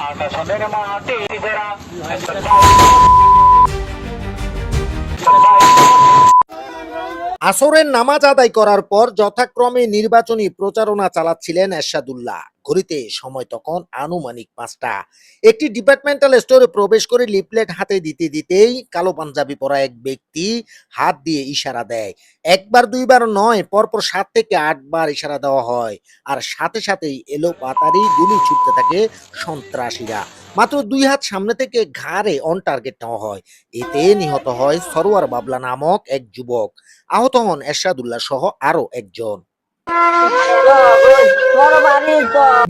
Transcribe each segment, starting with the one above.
ఆకాశం వెనుమాటి దిగరా আসরের নামাজ আদায় করার পর যথাক্রমে নির্বাচনী প্রচারণা চালাচ্ছিলেন এরশাদুল্লাহ। ঘড়িতে সময় তখন আনুমানিক পাঁচটা। একটি ডিপার্টমেন্টাল স্টোরে প্রবেশ করে লিফলেট হাতে দিতে দিতেই কালো পাঞ্জাবি পরা এক ব্যক্তি হাত দিয়ে ইশারা দেয়। একবার, দুইবার নয়, পরপর সাত থেকে আটবার ইশারা দেওয়া হয়। আর সাথে সাথেই এলো পাতারি গুলি ছুটতে থাকে সন্ত্রাসীরা। মাত্র দুই হাত সামনে থেকে ঘাড়ে অন টার্গেট নেওয়া হয়। এতে নিহত হয় সরোয়ার বাবলা নামক এক যুবক। আহত হন এরশাদুল্লাহ সহ আরও একজন।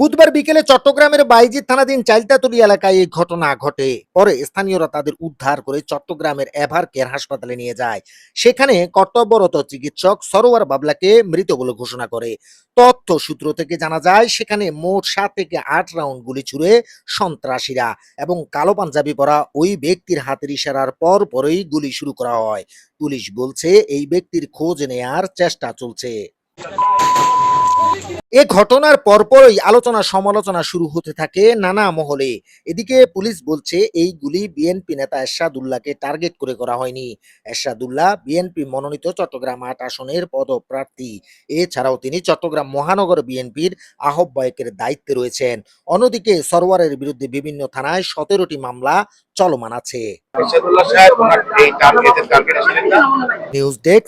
বুধবার বিকেলে চট্টগ্রামের বাইজিৎ থানাধীন চাইলতাতুলি এলাকায় এই ঘটনা ঘটে। পরে স্থানীয়রা তাদের উদ্ধার করে চট্টগ্রামের এভার কেয়ার হাসপাতালে নিয়ে যায়। সেখানে কর্তব্যরত চিকিৎসক সরোয়ার বাবলাকে মৃত বলে ঘোষণা করে। তথ্য সূত্র থেকে জানা যায়, সেখানে মোট সাত থেকে আট রাউন্ড গুলি ছুড়ে সন্ত্রাসীরা এবং কালো পাঞ্জাবি পরা ওই ব্যক্তির হাতের ইশারার পর পরেই গুলি শুরু করা হয়। পুলিশ বলছে, এই ব্যক্তির খোঁজ নেয়ার চেষ্টা চলছে। এ ঘটনার পরপরই আলোচনা সমালোচনা শুরু হতে থাকে নানা মহলে। এদিকে পুলিশ বলছে এই গুলি বিএনপি নেতা এরশাদুল্লাহকে টার্গেট করে করা হয়নি। এরশাদুল্লাহ বিএনপি মনোনীত চট্টগ্রাম আট আসনের পদপ্রার্থী। এছাড়াও তিনি চট্টগ্রাম মহানগর বিএনপির আহ্বায়কের দায়িত্বে রয়েছেন। অন্যদিকে সরোয়ারের বিরুদ্ধে বিভিন্ন থানায় সতেরোটি মামলা চলমান আছে। News desk